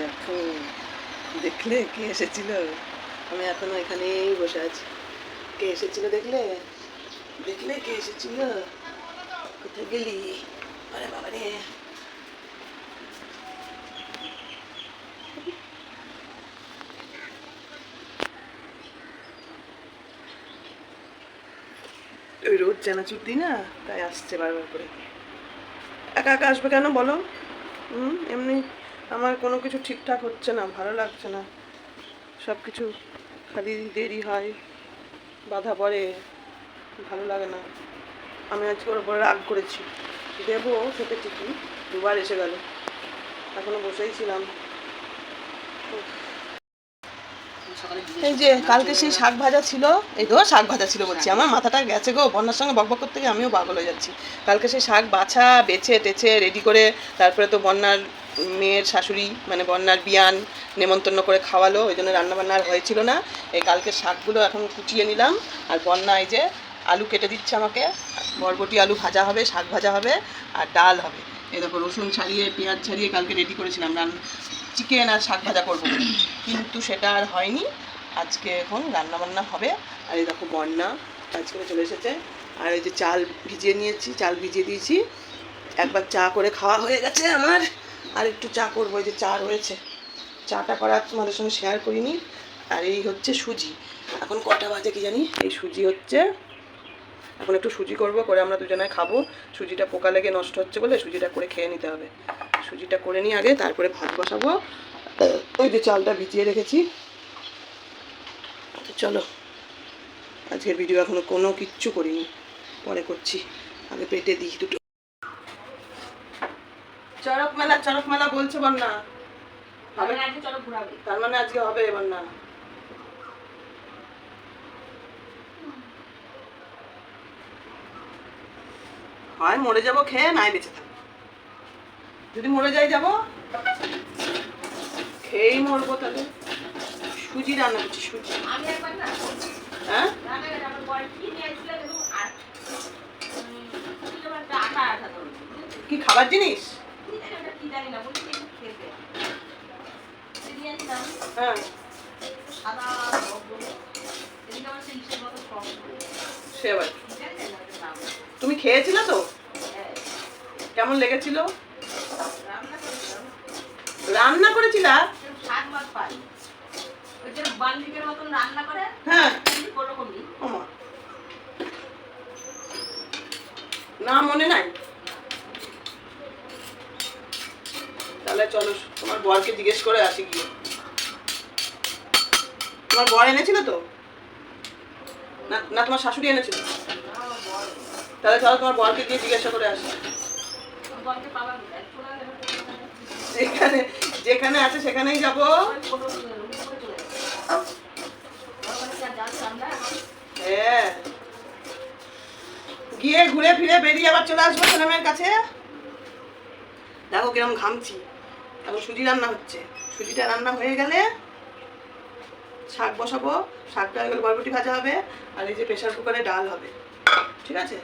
দেখো দেখলে কে এসেছিল? আমি এখনও এখানেই বসে আছি। কে এসেছিল দেখলে দেখলে কে এসেছিল কোথায় গেলি আরে বাবা রে ওই রোদ চানাচুর দিই না? তাই আসছে বারবার করে। একা একা আসবে কেন বলো? হুম, এমনি আমার কোনো কিছু ঠিকঠাক হচ্ছে না, ভালো লাগছে না। সব কিছু খালি দেরি হয়, বাধা পড়ে, ভালো লাগে না। আমি আজকে ওর উপরে রাগ করেছি। দেবো সেটা ঠিকই, দুবার এসে গেল। এখনও বসেই ছিলাম। এই যে কালকে সেই শাক ভাজা ছিল এই তো শাক ভাজা ছিল বলছি। আমার মাথাটা গেছে গো বন্যার সঙ্গে বকবক করতে গিয়ে আমিও পাগল হয়ে যাচ্ছি। কালকে সেই শাক বাছা বেছে টেছে রেডি করে তারপরে তো বন্যার মেয়ের শাশুড়ি মানে বন্যার বিয়ান নেমন্তন্ন করে খাওয়ালো ওই জন্য রান্নাবান্না আর হয়েছিল না। এই কালকে শাকগুলো এখন কুচিয়ে নিলাম আর বন্যা এই যে আলু কেটে দিচ্ছে আমাকে বরবটি আলু ভাজা হবে শাক ভাজা হবে আর ডাল হবে। এই দেখো রসুন ছাড়িয়ে পেঁয়াজ ছাড়িয়ে কালকে রেডি করেছিলাম রান চিকেন আর শাক ভাজা করব। কিন্তু সেটা আর হয়নি। আজকে এখন রান্না বান্না হবে। আর এই দেখো বন্যা, আজকে চলে এসেছে। আর এই যে চাল ভিজিয়ে নিয়েছি, চাল ভিজিয়ে দিয়েছি। একবার চা করে খাওয়া হয়ে গেছে আমার। আর একটু চা করব, এই যে চা রয়েছে। চাটা করা তোমাদের সঙ্গে শেয়ার করিনি। আর এই হচ্ছে সুজি। এখন কটা বাজে কি জানি? এই সুজি হচ্ছে এখন একটু সুজি করব করে আমরা দুজনে খাব। সুজিটা পোকা লেগে নষ্ট হচ্ছে বলে সুজিটা করে খেয়ে নিতে হবে। সুজিটা করে নিই আগে তারপরে ভাত বসাবো। ওই যে চালটা ভিজিয়ে রেখেছি। তো চলো আজকের ভিডিও এখনও কোনো কিচ্ছু করিনি। পরে করছি। আগে পেটে দিই দুটো। চড়ক মেলা চড়ক মেলা বলছে বন্যা। হবে তার মানে আজকে হবে বন্যা। হয় মরে যাব খেয়ে নাই বেঁচে থাকব। যদি মরে যাই যাব খেয়েই মরবো তাহলে। সুজি রান্না করছি সুজি। হ্যাঁ? কি খাবার জিনিস? হ্যাঁ। সে আবার তুমি খেয়েছিলে তো? হ্যাঁ। কেমন লেগেছিল? রান্না করেছিলা? হ্যাঁ। না মনে নাই। তাহলে চলো তোমার বরকে জিজ্ঞেস করে আসি গিয়ে। তোমার বর এনেছিল তো? না তোমার শাশুড়ি এনেছিল। তাহলে চলো তোমার বরকে গিয়ে জিজ্ঞাসা করে আসি। যেখানে যেখানে আছে সেখানেই যাব। হ্যাঁ। গিয়ে ঘুরে ফিরে বেরিয়ে আবার চলে আসব ছেলেমেয়ের কাছে। দেখো কিরম ঘামছি। এখন সুজি রান্না হচ্ছে। সুজিটা রান্না হয়ে গেলে শাক বসাবো শাকটা হয়ে গেলে বরবটি ভাজা হবে, আর এই যে প্রেশার কুকারে ডাল হবে। ঠিক আছে?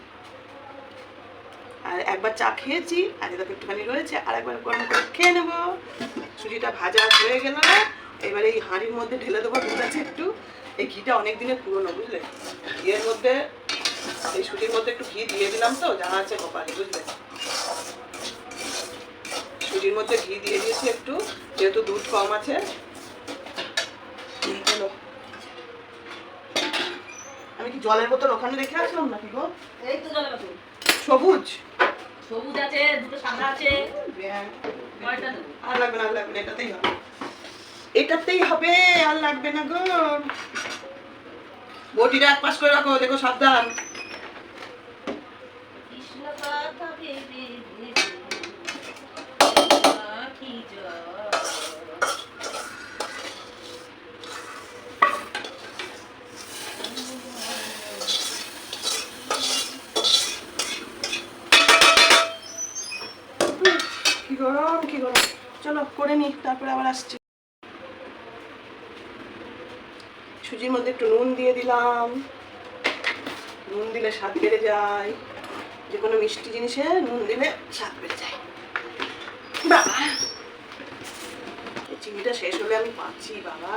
আর একবার চা খেয়েছি, আর এটা একটুখানি রয়েছে, আর একবার গরম করে খেয়ে নেব। সুজিটা ভাজা হয়ে গেল। এবার এই হাঁড়ির মধ্যে ঢেলে দেবো, দুধ আছে একটু। এই ঘিটা অনেক দিনের পুরনো, বুঝলে? ঘিয়ের মধ্যে, এই সুজির মধ্যে একটু ঘি দিয়ে দিলাম তো জানা আছে কপালে বুঝলে? সুজির মধ্যে ঘি দিয়ে দিয়েছি একটু, যেহেতু দুধ কম আছে এই। আমি কি জলের বোতল ওখানে রেখে আসলাম নাকি গো? এই তো জলের বোতল। সবুজ? সবুজ আছে দুটো সাদা আছে। আর লাগবে না আর লাগবে এটাতেই হবে। এটাতেই হবে আর লাগবে না গো। বটিটা এক পাশ করে রাখো দেখো সাবধান কৃষ্ণ কথা ভেবে ভেবে আখি জল। কি গরম কি গরম চলো, করে নি, তারপরে আবার আসছি। সুজির মধ্যে একটু নুন দিয়ে দিলাম। নুন দিলে স্বাদ বেড়ে যায়। যে কোনো মিষ্টি জিনিসে নুন দিলে স্বাদ বেড়ে যায়। বাবা চিনিটা শেষ হলে আমি পাচ্ছি, বাবা।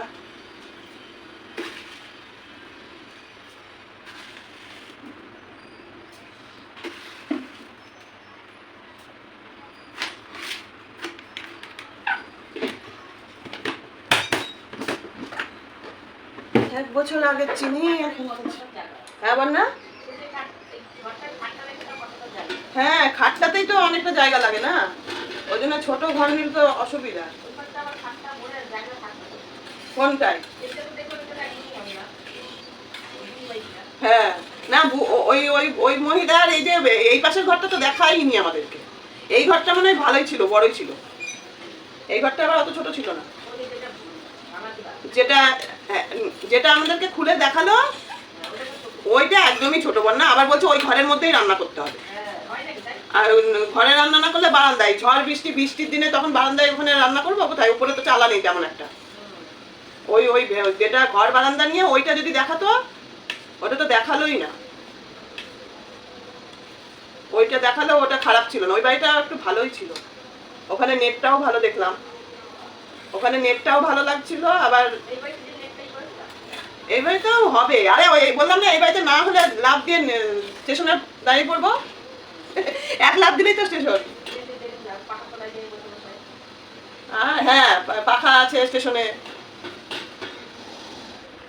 এক বছর আগের চিনি। হ্যাঁ না? হ্যাঁ খাটটাতেই তো অনেকটা জায়গা লাগে না? ওই জন্য ছোট ঘর নিলে তো অসুবিধা। কোনটায়? হ্যাঁ। না ওই ওই ওই মহিলার এই যে, এই পাশের ঘরটা তো দেখাইনি আমাদেরকে। এই ঘরটা মনে ভালোই ছিল, বড়ই ছিল। এই ঘরটা আবার অত ছোট ছিল না। যেটা যেটা আমাদেরকে খুলে দেখাল, ওইটা একদমই ছোট বল না, আবার বলছে ওই ঘরের মধ্যেই রান্না করতে হবে। আর ঘরে রান্না না করলে বারান্দায়, ঝড়, বৃষ্টি, বৃষ্টির দিনে তখন বারান্দায় ওখানে রান্না করব, কোথায়? উপরে তো চালা নেই তেমন একটা। ওই ওই, যেটা ঘর বারান্দা নিয়ে ওইটা যদি দেখাতো, ওটা তো দেখালোই না। ওইটা দেখাল, ওটা খারাপ ছিল না। ওই বাড়িটা একটু ভালোই ছিল। ওখানে নেটটাও ভালো দেখলাম। ওখানে নেটটাও ভালো লাগছিল, আবার এই বাড়িতেও হবে। আরে ওই বললাম না এই বাড়িতে না হলে লাভ দিয়ে স্টেশনে দাঁড়িয়ে পড়ব। এক লাভ দিলেই তো স্টেশন। হ্যাঁ পাখা আছে স্টেশনে।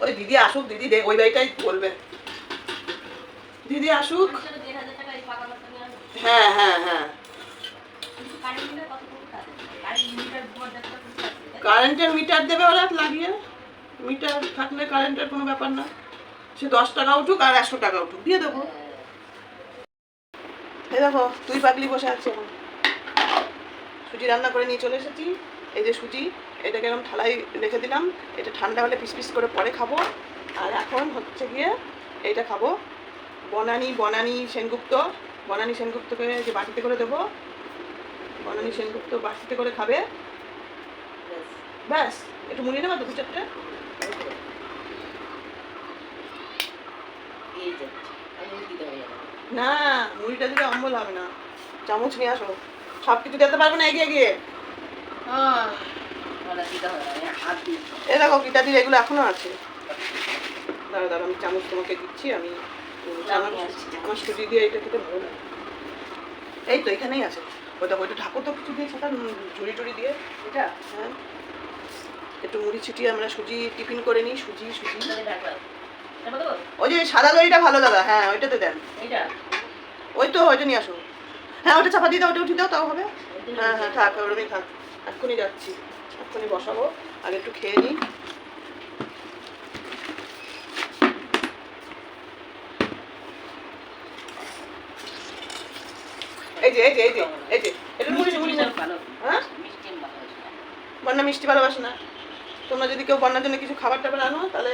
ওই দিদি আসুক, দিদি দে, ওই বাড়িটাই বলবে। দিদি আসুক। হ্যাঁ হ্যাঁ হ্যাঁ। কারেন্টের মিটার দেবে ওরা লাগিয়ে। মিটার থাকলে কারেন্টের কোনো ব্যাপার না। সে দশ টাকা উঠুক আর একশো টাকা উঠুক, দিয়ে দেবো। এই দেখো, তুই পাগলি বসে আছে। এখন সুজি রান্না করে নিয়ে চলে এসেছি। এই যে সুজি, এটাকে এরকম ঠালাই রেখে দিলাম। এটা ঠান্ডা হলে পিস পিস করে পরে খাব। আর এখন হচ্ছে গিয়ে এইটা খাব। বনানি বনানি সেনগুপ্ত। বনানি সেনগুপ্তকে যে বাটিতে করে দেবো, বনানি সেনগুপ্ত বাটিতে করে খাবে। ব্যাস একটু মুড়িয়ে নেবা তো দু চারটে? না মুড়িটা দিলে অম্বল হবে না। চামচ নিয়ে আসো। সব কিছু দিতে পারবে না এগিয়ে গিয়ে এ দেখো গীতা দিদি এগুলো এখনও আছে। দাঁড়া দাঁড়া আমি চামচ তোমাকে দিচ্ছি আমি আমার সুজি দিয়ে এটা খেতে ভালো লাগে। এই তো এখানেই আছে। ওটা ওইটা ঠাকুর তো কিছু দিয়ে ছাতা ঝুড়ি টুড়ি দিয়ে। এটা? হ্যাঁ। একটু মুড়ি ছিটিয়ে আমরা সুজি টিফিন করে নিই সুজি সুজি। ওই যে সাদা দইটা ভালো দাদা। হ্যাঁ ওইটাতে দেন। ওই তো ওইটা নিয়ে আসো হ্যাঁ ওটা চাপা দিয়ে দাও ওটা উঠে দাও তাও হবে। হ্যাঁ হ্যাঁ থাক ওরমই থাক। এক্ষুনি যাচ্ছি। এক্ষুনি বসাবো। আগে একটু খেয়ে নিই। এই যে এই যে এই যে এই যে। এটা মুড়ি মুড়ি মুড়ি। হ্যাঁ? বন্যা মিষ্টি ভালোবাসে না। তোমরা যদি কেউ বন্যার জন্য কিছু খাবার টাবার আনো তাহলে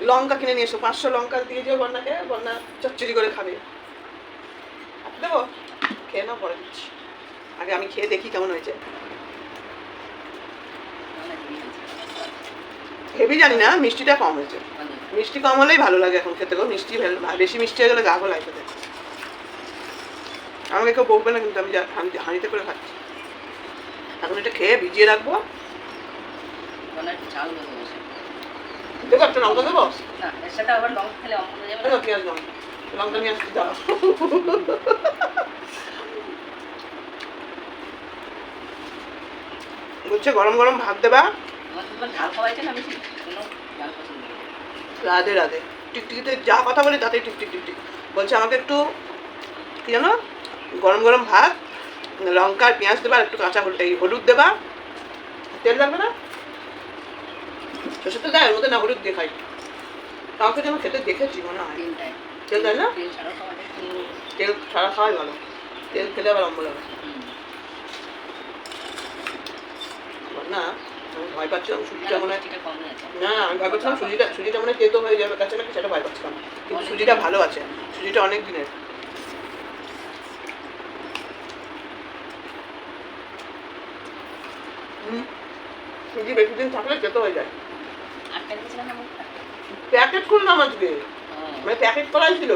লঙ্কা কিনে নিয়ে এসো পাঁচশো লঙ্কা দিয়ে যেও বন্যাকে বন্যা চচ্চড়ি করে খাবে। দেবো? খেয়ে নাও পরে দিচ্ছি। আগে আমি খেয়ে দেখি কেমন হয়েছে। হেভি জানি না মিষ্টিটা কম হয়েছে। মিষ্টি কম হলেই ভালো লাগে এখন খেতে গো মিষ্টি ভালো- বেশি মিষ্টি হয়ে গেলে গা গোলায় খেতে। আমাকে কেউ বলবে না কিন্তু আমি হাঁড়িতে করে খাচ্ছি। এখন এটা খেয়ে ভিজিয়ে রাখব। দেখো একটা লঙ্কা দেবো দেখো পেঁয়াজ লঙ্কা। লঙ্কা নিয়ে আসতে দাও। বলছে গরম গরম ভাত দেবা? রাধে রাধে। টিকটিকিতে যা কথা বলি তাতেই টিকটিক টিকটিক বলছে আমাকে একটু কি জানো? গরম গরম ভাত লঙ্কা আর পেঁয়াজ দেবা একটু কাঁচা হলুদ হলুদ দেবা। তেল লাগবে না? সে তো দেয় রোদে না হলুদ দেখাই। খাই কাউকে যেমন খেতে দেখেছি মনে হয়। তেল দেয় না? তেল ছাড়া খাওয়াই ভালো। তেল খেলে আবার অম্বল হবে। না ভয় পাচ্ছিলাম সুজিটা মনে না আমি ভয় পাচ্ছিলাম সুজিটা সুজিটা মনে তেতো হয়ে যাবে কাছে নাকি সেটা ভয় পাচ্ছিলাম কিন্তু সুজিটা ভালো আছে। সুজিটা অনেক দিনের। সুজি বেশি দিন থাকলে তেতো হয়ে যায়। প্যাকেট খুললাম আজকে? মানে প্যাকেট করাই ছিল।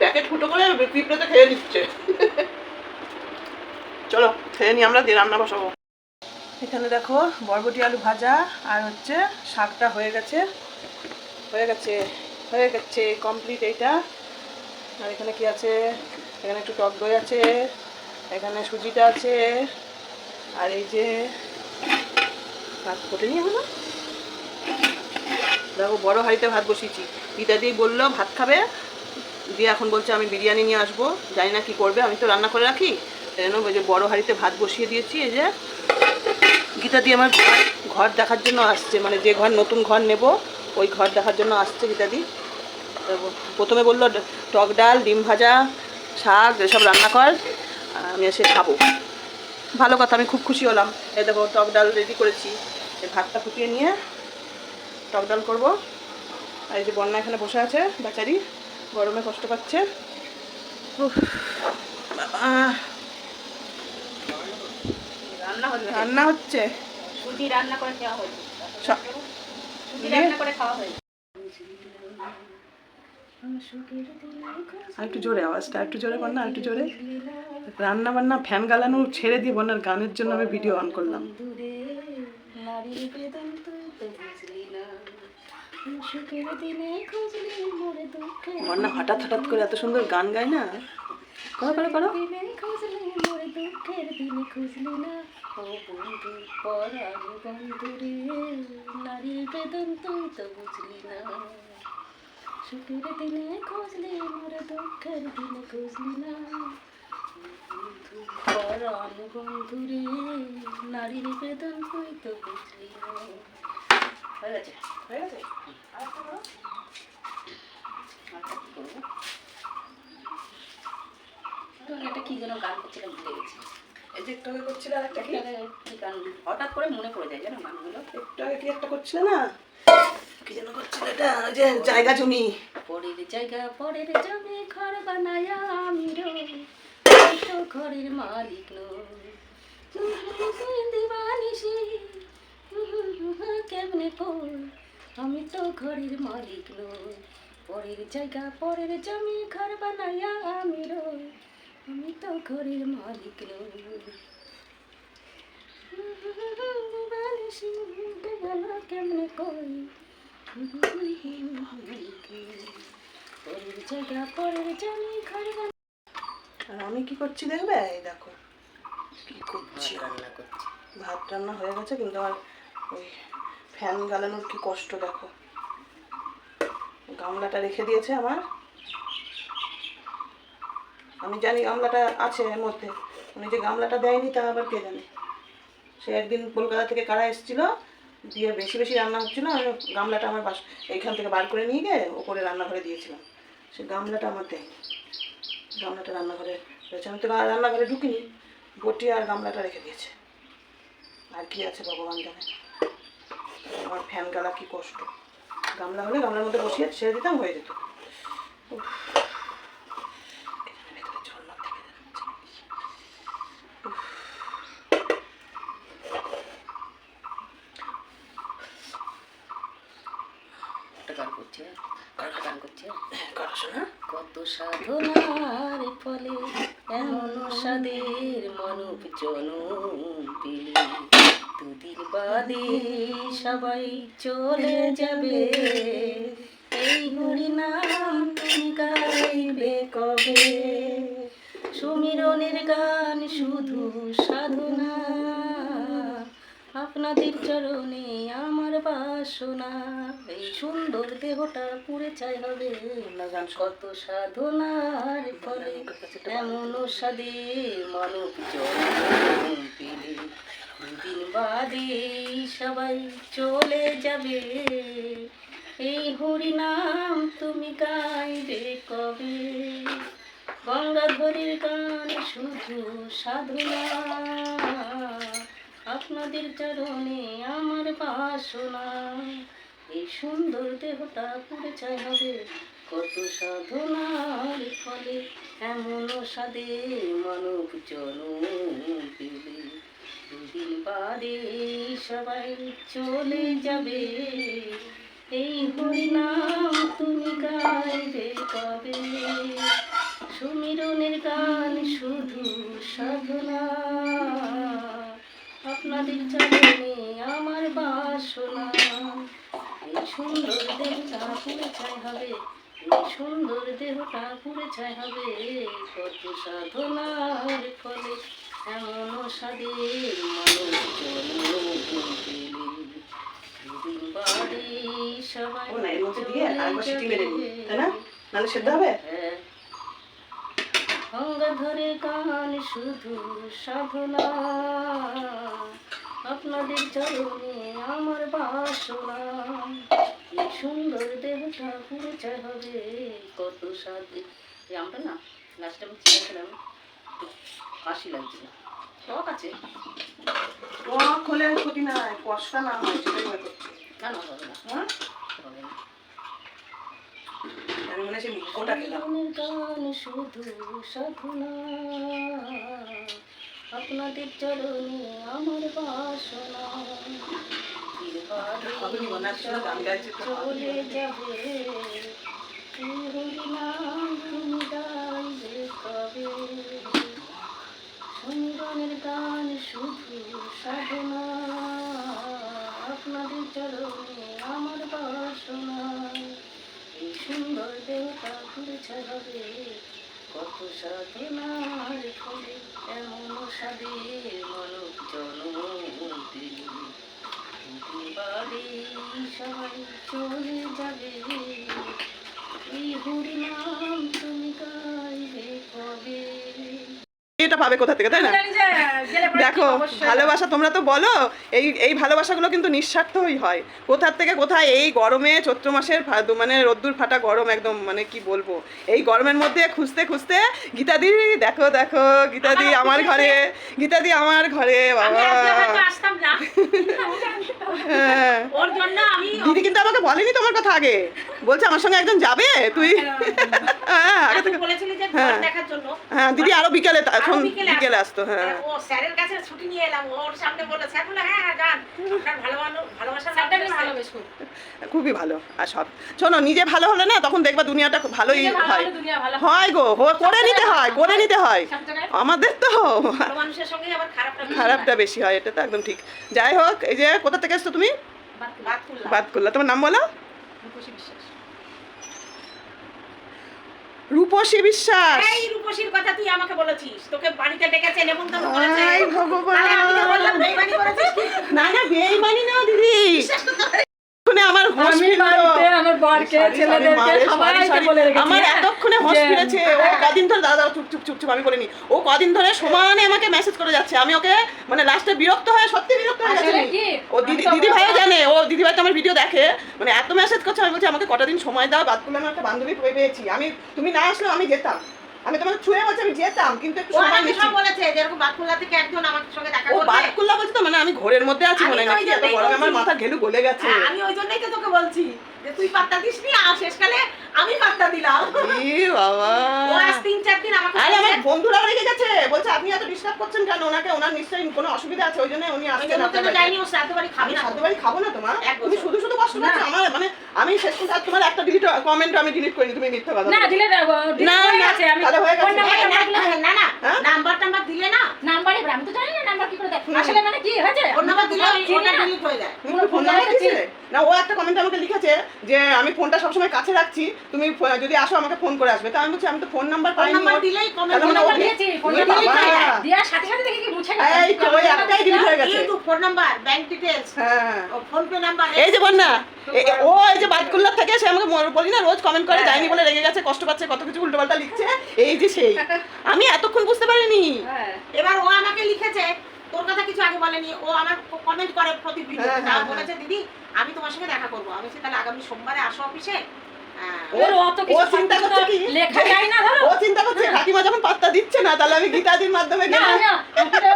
প্যাকেট ফুটো করে পিঁপড়েতে খেয়ে নিচ্ছে। চলো খেয়ে নিই আমরা দিয়ে রান্না বসাবো। এখানে দেখো বরবটি আলু ভাজা আর হচ্ছে শাকটা হয়ে গেছে। হয়ে গেছে হয়ে গেছে কমপ্লিট এইটা। আর এখানে কি আছে? এখানে একটু টক দই আছে এখানে সুজিটা আছে আর এই যে ভাত ফোটে নিয়ে হলো দেখো, বড় হাঁড়িতে ভাত বসিয়েছি। দিয়ে বলল, ভাত খাবে? দিয়ে এখন বলছে, আমি বিরিয়ানি নিয়ে আসব। জানি না কি করবে, আমি তো রান্না করে রাখি। জন্য ওই যে বড় হাঁড়িতে ভাত বসিয়ে দিয়েছি, এই যে গীতা দিয়ে আমার ঘর দেখার জন্য আসছে। মানে যে ঘর, নতুন ঘর নেব, ওই ঘর দেখার জন্য আসছে গীতাদি প্রথমে বলল, টক ডাল, ডিম ভাজা, শাক, এসব রান্না কর আমি এসে খাব। ভালো কথা, আমি খুব খুশি হলাম। এই দেখো, টক ডাল রেডি করেছি। ভাতটা ফুটিয়ে নিয়ে টক ডাল করব। আর এই যে বন্যা এখানে বসে আছে বেচারি গরমে কষ্ট পাচ্ছে। রান্না হচ্ছে। রান্না করে খাওয়া রান্না করে আর একটু জোরে আওয়াজটা একটু জোরে বন্যা আর একটু জোরে। রান্না বান্না ফ্যান গালানো ছেড়ে দিয়ে বন্যার গানের জন্য আমি ভিডিও অন করলাম। বুঝলি না হঠাৎ হঠাৎ করে এত সুন্দর গান গায় না? করো করো করো। সুখের দিনে খুঁজলি মোরে দুঃখের দিনে খুঁজলি না পরাণ বন্ধু রে নারীর বেদন তুই তো বুঝলি না। হয়ে গেছে? হয়ে গেছে? আর একটা করো। আর কি করব যেন গান করছিলাম ভুলে গেছি। এই যে একটু আগে করছিলে আর একটা কি? গান? হঠাৎ করে মনে পড়ে যায় জানো গানগুলো। একটু আগে কি একটা করছিলে না? কি যেন করছিলে এটা? ওই যে জায়গা জমি। পরের জায়গা পরের জমি ঘর বানায়া আমি ঘরের মালিক নই। দিবানিসি কেমনে কই আমি তো ঘরের মালিক নই। পরের জায়গা পরের জমি ঘর বানায়া আমি রই। আমি তো ঘরের মালিক নই। কেমনে কই? পরের জায়গা পরের জমি ঘর আর আমি কি করছি দেখবে? এই দেখো কি করছি? রান্না করছি। ভাত রান্না হয়ে গেছে কিন্তু আমার ওই ফ্যান গালানোর কি কষ্ট, দেখো। গামলাটা রেখে দিয়েছে আমার। আমি জানি গামলাটা আছে এর মধ্যে। উনি যে গামলাটা দেয়নি তা আবার কে জানে? সে একদিন কলকাতা থেকে কারা এসেছিল, দিয়ে বেশি বেশি রান্না হচ্ছিল, আমি গামলাটা আমার বাস এইখান থেকে বার করে নিয়ে গিয়ে ওপরে রান্নাঘরে দিয়েছিলাম। সে গামলাটা আমার দেয়নি। গামলাটা রান্নাঘরে রয়েছে। আমি তো রান্নাঘরে ঢুকিনি। বটি আর গামলাটা রেখে দিয়েছে। আর কি আছে ভগবান জানে। আমার ফ্যান গালা কি কষ্ট? গামলা হলে গামলার মধ্যে বসিয়ে ছেড়ে দিতাম হয়ে যেত। হ্যাঁ। কত সাধনার ফলে এমন সাদের মানব পেলে। দুদিন বাদে সবাই চলে যাবে। এই হরি নাম তুমি গাইবে কবে? সুমিরনের গান শুধু সাধনা। আপনাদের চরণে আমার বাসনা। এই সুন্দর দেহটা পুড়ে চাই হবে। না গান। কত সাধনার ফলে। এমন সাদে মানব জন্ম পেলে দুদিন বাদে সবাই চলে যাবে। এই হরিনাম তুমি গাইবে কবে? গঙ্গাধরের গান শুধু সাধনা। আপনাদের চরণে আমার বাসনা। এই সুন্দর দেহটা পুড়ে চাই হবে কত সাধনার ফলে। এমন সাদে মানব পেলে। দুদিন বাড়ি সবাই চলে যাবে। এই হরিনাম তুমি গাইবে কবে? সুমিরনের গান শুধু সাধনা। আপনাদের চরণে আমার বাসনা। এই সুন্দর দেহটা পুরে ছাই হবে। এই সুন্দর দেহটা পুরে ছাই হবে। কত সাধনার ফলে এমন মানুষ হ্যাঁ। ধরে গান শুধু সাধনা। আপনাদের চরণে আমার বাসনা। সুন্দর দেহটা চাই হবে কত সাথে এই আমটা না লাস্টে চিনেছিলাম কাশি লাগছিল। আছে? টক হলে ক্ষতি নাই কষটা না হয় সেটাই ভয় করছি না? না হবে না। হ্যাঁ আমি মনে সেই খেলাম। শুধু সাধনা। আপনাদের চরণে আমার বাসনা। নি নি। চলে যাবে। হরিনাম তুমি গাইবে কবে সুন্দরের গান শুধু সাধনা আপনাদের চরণে আমার বাসনা এই সুন্দর দেহটা ঘুরে ছাড়াবে কত সাধনার ফলে এমন সাদের মানব জন্ম দিল বাড়ি সবাই চলে যাবে এই হরিনাম তুমি গাইবে কবে এটা পাবে কোথা থেকে তাই না? দেখো ভালোবাসা তোমরা তো বলো এই এই ভালোবাসাগুলো কিন্তু নিঃস্বার্থই হয়। কোথার থেকে কোথায় এই গরমে চৈত্র মাসের মানে রোদ্দুর ফাটা গরম একদম মানে কি বলব? এই গরমের মধ্যে খুঁজতে খুঁজতে গীতাদি দেখো দেখো গীতাদি আমার ঘরে গীতাদি আমার ঘরে বাবা। হ্যাঁ। দিদি কিন্তু আমাকে বলেনি তোমার কথা আগে। বলছে আমার সঙ্গে একজন যাবে তুই হ্যাঁ হ্যাঁ। হ্যাঁ দিদি আরও বিকেলে তা- এখন আরও বিকেলে বিকেলে আসতো হ্যাঁ। ও স্যারের কাছে ছুটি নিয়ে এলাম। ওর সামনে বলল স্যার বলল হ্যাঁ হ্যাঁ যান। আপনার ভালো ভালো ভালোবাসার স্যারটাকে ভালোবেসো খুবই ভালো আর সব। শোনো নিজে ভালো হলে না তখন দেখবা দুনিয়াটা খুব ভালোই ভালো হয়। হয়। হয় গো হো- করে নিতে হয় করে নিতে হয়। আমাদের তো। মানুষের সঙ্গে আবার খারাপটা খারাপটা বেশি হয় এটা তো একদম ঠিক। যাই হোক এই যে কোথা থেকে এসছো তুমি? বাদ করলা তোমার নাম বলো? রূপসী বিশ্বাস। রূপসী বিশ্বাস। এই রূপসীর কথা তুই আমাকে বলেছিস। তোকে বাড়িতে ডেকেছে নেমন্তন্ন করেছে আই ভগবান। বেইমানি করেছিস না না বেইমানি না দিদি। শুনে আমার আমি আমার বরকে, ছেলেদেরকে সবাইকে। বলে রেখেছি, আমার হ্যাঁ। হোশ যে- ফিরেছে ও কদিন ধরে দাদা চুপ চুপ চুপ চুপ আমি বলিনি। ও কদিন ধরে সমানে আমাকে মেসেজ করে যাচ্ছে। আমি ওকে মানে লাস্টে বিরক্ত হয়ে সত্যি বিরক্ত হয়ে গেছি। ও দিদি আমি দিদি ভাইও জানে ও দিদি ভাই তো আমার ভিডিও দেখে। মানে এত মেসেজ করছে আমি বলছি আমাকে কটা দিন সময় দাও বাদ করলে আমার একটা বান্ধবী পেয়ে পেয়েছি। আমি তুমি না আসলেও আমি যেতাম। আমি তোমাকে ছুঁয়ে বলছি আমি যেতাম কিন্তু একটু সময় নিচ্ছি। সব বলেছে যেরকম বাদকুল্লা থেকে একজন আমার সঙ্গে দেখা ও করবে। বাদ করলা বলছি তো মানে আমি ঘোরের মধ্যে আছি মনে হয় এত গরমে আমার মাথা ঘেলু গলে গেছে। হ্যাঁ, আমি ওই জন্যই তো তোকে বলছি যে তুই পাত্তা দিসনি আর শেষকালে আমি পাত্তা দিলাম ই বাবা ও আজ তিন চার দিন বন্ধুরাও রেগে গেছে। বলছে আপনি এত ডিস্টার্ব করছেন কেন? ওনাকে ওনার নিশ্চয়ই কোনো অসুবিধা আছে ওই জন্য উনি আসছেন আপনার বাড়ি খাবি না। সাধ্য খাব না তোমার? তুমি শুধু শুধু কষ্ট করছ আমার মানে আমি শেষ পর্যন্ত আর তোমার একটা ডিলিট কমেন্ট আমি ডিলিট করিনি তুমি মিথ্যা কথা না। দিলে না না, হয়ে না, গেছে, আমি তাহলে হয়ে গেছে। না, না না হ্যাঁ? নাম্বার টাম্বার দিলে না। নাম্বার আমি তো জানি না নাম্বার কি করে হুম। আসলে মানে কি হয়েছে? ওর নাম্বার দিলে ওটা ডিলিট হয়ে যায়। তুমি ফোন নাম্বার দিয়েছিলে? না ও একটা কমেন্ট আমাকে লিখেছে যে আমি ফোনটা সবসময় কাছে রাখছি। তুমি যদি আসো আমাকে ফোন করে আসবে। তা আমি বলছি আমি তো ফোন নাম্বার ফোন পাইনি নাম্বার দিলেই কমেন্ট মানে নাম্বার দিয়েছি, ফোন ওই নাম্বার। দেওয়ার সাথে সাথে দেখি কি মুছে গেছে। এই তো ওই একটাই ডিলিট হয়ে গেছে। ফোন নাম্বার ব্যাংক ডিটেলস হ্যাঁ। ও ফোন পে নাম্বার এই যে এ- এ- ও যে বাদকুল্লার থেকে সে আমাকে মনে বলি না রোজ কমেন্ট করে যায়নি বলে রেগে গেছে কষ্ট পাচ্ছে কত কিছু উল্টোপাল্টা লিখছে এই যে সেই। আমি এতক্ষণ বুঝতে পারিনি। হ্যাঁ। এবার ও আমাকে লিখেছে তোর কথা কিছু আগে বলেনি ও আমার কমেন্ট করে প্রতি ভিডিও হ্যাঁ, হ্যাঁ, বলেছে দিদি আমি তোমার সঙ্গে দেখা করব। আমি সে তাহলে আগামী সোমবারে আসো অফিসে হ্যাঁ। ওর অত কিছু চিন্তা করছে কি? লেখা যায় না ধরো। ও চিন্তা করছে কাকিমা যখন পাত্তা দিচ্ছে না তাহলে আমি গীতাদির মাধ্যমে না, না,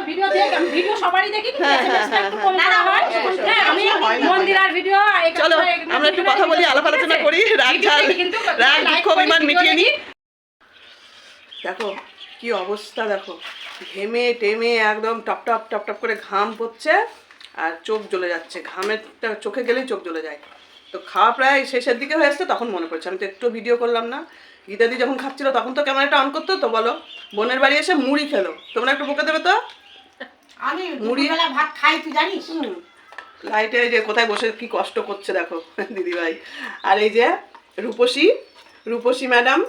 ভিডিও দেখি, আমি ভিডিও সবারই দেখি, কিন্তু SMS টা একটু কম। করা। না, না, আমি অবশ্যই, ভিডিও, চলো আমরা একটু কথা বলি আলাপ আলোচনা করি রাগ ঝাল রাগ দুঃখ করি, মিটিয়ে নি। দেখো। কি অবস্থা দেখো ঘেমে টেমে একদম টপ টপ টপ টপ করে ঘাম পড়ছে আর চোখ জ্বলে যাচ্ছে। ঘামের চোখে গেলেই চোখ জ্বলে যায়। তো খাওয়া প্রায় শেষের দিকে হয়ে আসছে তখন মনে পড়ছে। আমি তো একটু ভিডিও করলাম না। গীতাদি যখন খাচ্ছিল তখন তো ক্যামেরাটা অন করতো তো বলো। বোনের বাড়ি এসে মুড়ি খেলো। তোমরা একটু বকে দেবে তো? আমি মুড়ি- ভাত খাই তুই জানিস? লাইটে যে কোথায় বসে কি কষ্ট করছে দেখো দিদিভাই। আর এই যে রূপসী রূপসী ম্যাডাম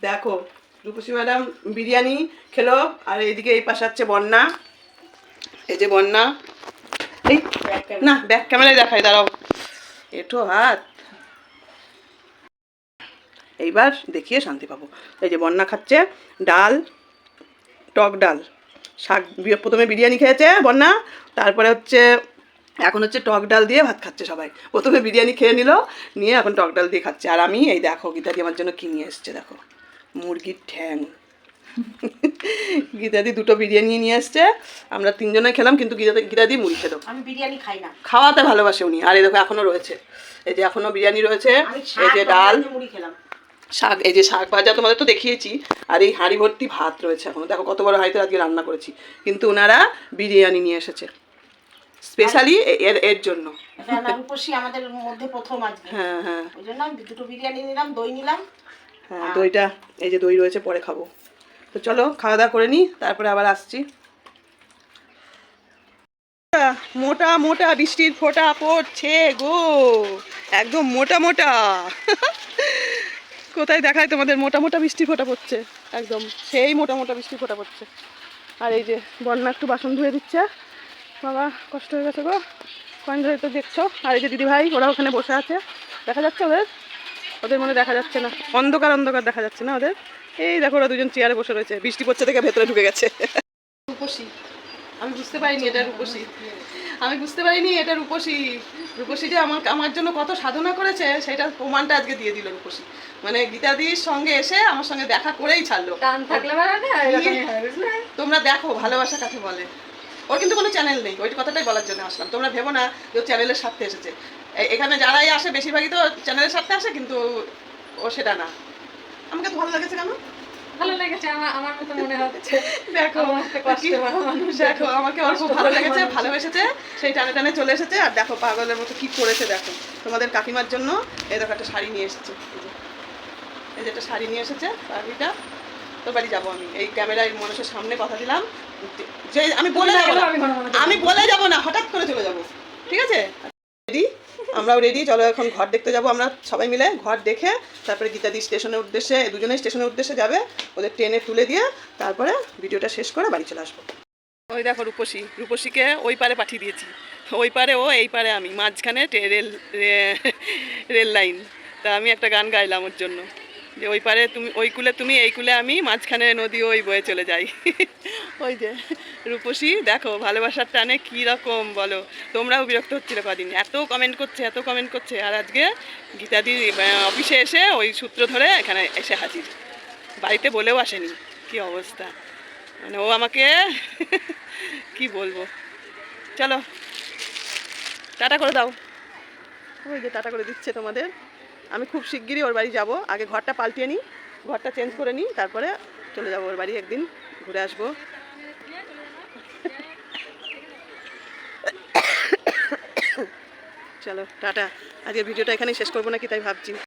দেখো রূপসী ম্যাডাম বিরিয়ানি খেলো আর এইদিকে এই পাশে হচ্ছে বন্যা। এই যে বন্যা। এই না ব্যাক ক্যামেরায় দেখাই দাঁড়াও। এটো হাত। এইবার দেখিয়ে শান্তি পাবো। এই যে বন্যা খাচ্ছে, ডাল, টক ডাল। শাক প্রথমে বিরিয়ানি খেয়েছে বন্যা, তারপরে হচ্ছে, এখন হচ্ছে টক ডাল দিয়ে ভাত খাচ্ছে সবাই। প্রথমে বিরিয়ানি খেয়ে নিল, নিয়ে এখন টক ডাল দিয়ে খাচ্ছে। আর আমি, এই দেখো গীতাদি আমার জন্য কি নিয়ে এসছে, দেখো। মুরগির ঠ্যাং। গীতাদি দুটো বিরিয়ানি নিয়ে এসছে। আমরা তিনজনে খেলাম কিন্তু গীতা গীতাদি মুড়ি খেলো। আমি বিরিয়ানি খাই না। খাওয়াতে ভালোবাসে উনি। আর এই দেখো এখনও রয়েছে। এই যে এখনও বিরিয়ানি রয়েছে এই যে ডাল মুড়ি খেলাম। শাক এই যে শাক ভাজা তোমাদের তো দেখিয়েছি আর এই হাঁড়ি ভর্তি ভাত রয়েছে এখন। দেখো কত বড় হাঁড়িতে আজকে রান্না করেছি। কিন্তু ওনারা বিরিয়ানি নিয়ে এসেছে। স্পেশালি এর এর জন্য। আমাদের মধ্যে প্রথম আজকে। হ্যাঁ হ্যাঁ। ওই জন্য দুটো বিরিয়ানি নিলাম দই নিলাম। হ্যাঁ দইটা এই যে দই রয়েছে পরে খাব। তো চলো, খাওয়া দাওয়া করে নিই, তারপরে আবার আসছি। মোটা মোটা বৃষ্টির ফোটা পড়ছে গো। একদম মোটা মোটা। কোথায় দেখায় তোমাদের? মোটা মোটা বৃষ্টি ফোটা পড়ছে। একদম সেই মোটা মোটা বৃষ্টি ফোটা পড়ছে। আর এই যে বন্যা একটু বাসন ধুয়ে দিচ্ছে। বাবা, কষ্ট হয়ে গেছে গো। কয়েন ধরে তো দেখছ। আর এই যে দিদি ভাই ওরা ওখানে বসে আছে। দেখা যাচ্ছে ওদের? ওদের মনে দেখা যাচ্ছে না। অন্ধকার অন্ধকার দেখা যাচ্ছে না ওদের? এই দেখো ওরা দুজন চেয়ারে বসে রয়েছে। বৃষ্টি পড়ছে থেকে ভেতরে ঢুকে গেছে। রূপসী। আমি বুঝতে পারিনি এটা রূপসী। আমি বুঝতে পারিনি এটা রূপসী। রূপসী যে আমার আমার জন্য কত সাধনা করেছে সেটা প্রমাণটা আজকে দিয়ে দিল রূপসী। মানে গীতাদির সঙ্গে এসে আমার সঙ্গে দেখা করেই ছাড়লো। টান থাকলে বেড়া না এরকমই বুঝলে? তোমরা দেখো ভালোবাসা কাকে বলে। ওর কিন্তু কোনো চ্যানেল নেই ওই কথাটাই বলার জন্য আসলাম। তোমরা ভেবো না যে চ্যানেলের স্বার্থে এসেছে। এখানে যারাই আসে বেশিরভাগই তো চ্যানেলের স্বার্থে আসে কিন্তু ও সেটা না। আমাকে ভালো লেগেছে কেন? ভালো লেগেছে আমার আমার মতো মনে হচ্ছে। দেখো। দেখো আমাকে খুব ভালো লেগেছে ভালোবেসেছে সেই টানে টানে চলে এসেছে আর দেখো পাগলের মতো কি করেছে দেখো। তোমাদের কাকিমার জন্য এই দেখো একটা শাড়ি নিয়ে এসেছে। এই যে। একটা শাড়ি নিয়ে এসেছে শাড়িটা। তোর বাড়ি যাব আমি। এই ক্যামেরায় মানুষের সামনে কথা দিলাম। যে- আমি বলে যাব আমি বলে যাব না হঠাৎ করে চলে যাব। ঠিক আছে? রেডি? আমরাও রেডি চলো এখন ঘর দেখতে যাব আমরা সবাই মিলে। ঘর দেখে, তারপরে গীতাদি স্টেশনের উদ্দেশ্যে, দুজনেই স্টেশনের উদ্দেশ্যে যাবে, ওদের ট্রেনে তুলে দিয়ে, তারপরে ভিডিওটা শেষ করে বাড়ি চলে আসব। ওই দেখো রূপসী, রূপসীকে ওই পারে পাঠিয়ে দিয়েছি। ওই পারে ও, এই পারে আমি, মাঝখানে রেল রেল লাইন। তা আমি একটা গান গাইলাম ওর জন্য। যে ওই পারে তুমি, ওই কুলে তুমি, এই কুলে আমি, মাঝখানে নদী ওই বয়ে চলে যাই। ওই যে রূপসী, দেখো ভালোবাসার টানে কী রকম বলো? তোমরাও বিরক্ত হচ্ছিল কদিন। এত কমেন্ট করছে, এত কমেন্ট করছে। আর আজকে গীতাদি অফিসে এসে ওই সূত্র ধরে এখানে এসে হাজির। বাড়িতে বলেও আসেনি। কি অবস্থা? মানে ও আমাকে কি বলব? চলো, টাটা করে দাও। ওই যে টাটা করে দিচ্ছে তোমাদের। আমি খুব শিগগিরই ওর বাড়ি যাব। আগে ঘরটা পাল্টিয়ে নিই, ঘরটা চেঞ্জ করে নিই, তারপরে চলে যাব ওর বাড়ি একদিন, ঘুরে আসব। চলো, টাটা। আজকে ভিডিওটা এখানেই শেষ করব নাকি তাই ভাবছি।